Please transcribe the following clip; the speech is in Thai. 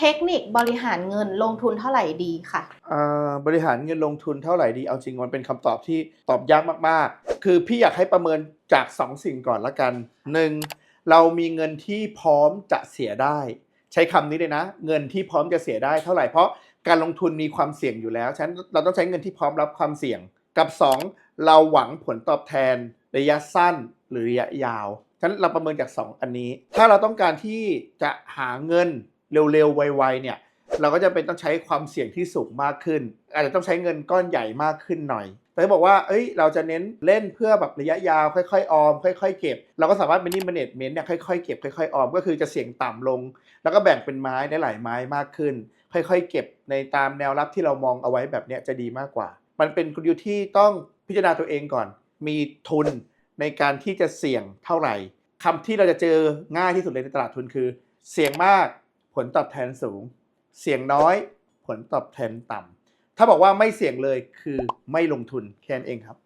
เทคนิคบริหารเงินลงทุนเท่าไหร่ดีค่ะบริหารเงินลงทุนเท่าไหร่ดี เอาจริงมันเป็นคำตอบที่ตอบยากมากๆ คือพี่อยากให้ประเมินจาก 2 สิ่งก่อนละกัน 1. เรามีเงินที่พร้อมจะเสียได้ ใช้คำนี้เลยนะ เงินที่พร้อมจะเสียได้เท่าไหร่เพราะการลงทุนมีความเสี่ยงอยู่แล้ว ฉะนั้นเราต้องใช้เงินที่พร้อมรับความเสี่ยง กับ 2. เราหวังผลตอบแทนระยะสั้นหรือระยะยาว ฉะนั้นเราประเมินจาก 2 อันนี้ ถ้าเราต้องการที่จะหาเงิน เร็วๆไวๆเนี่ยเราก็จะเป็นต้องใช้ความเสี่ยงที่สูงมากขึ้น อาจจะต้องใช้เงินก้อนใหญ่มากขึ้นหน่อย แต่บอกว่า เอ้ย เราจะเน้นเล่นเพื่อแบบระยะยาว ค่อยๆ ออม ค่อยๆ เก็บ เราก็สามารถเป็นนี่ management เนี่ยค่อยๆ เก็บค่อยๆ ออม ก็คือจะเสี่ยงต่ำลง แล้วก็แบ่งเป็นไม้ได้หลายไม้มากขึ้น ค่อยๆ เก็บในตามแนวรับที่เรามองเอาไว้แบบเนี้ยจะดีมากกว่า มันเป็นกลยุทธ์ที่ต้องพิจารณาตัวเองก่อน มีทุนในการที่จะเสี่ยงเท่าไหร่คำที่เราจะเจอง่ายที่สุดเลยในตลาดทุนคือ เสี่ยงมาก ผลตอบแทนสูง เสี่ยงน้อย ผลตอบแทนต่ำถ้าบอกว่าไม่เสี่ยงเลยคือไม่ลงทุนแค่นั้นเองครับ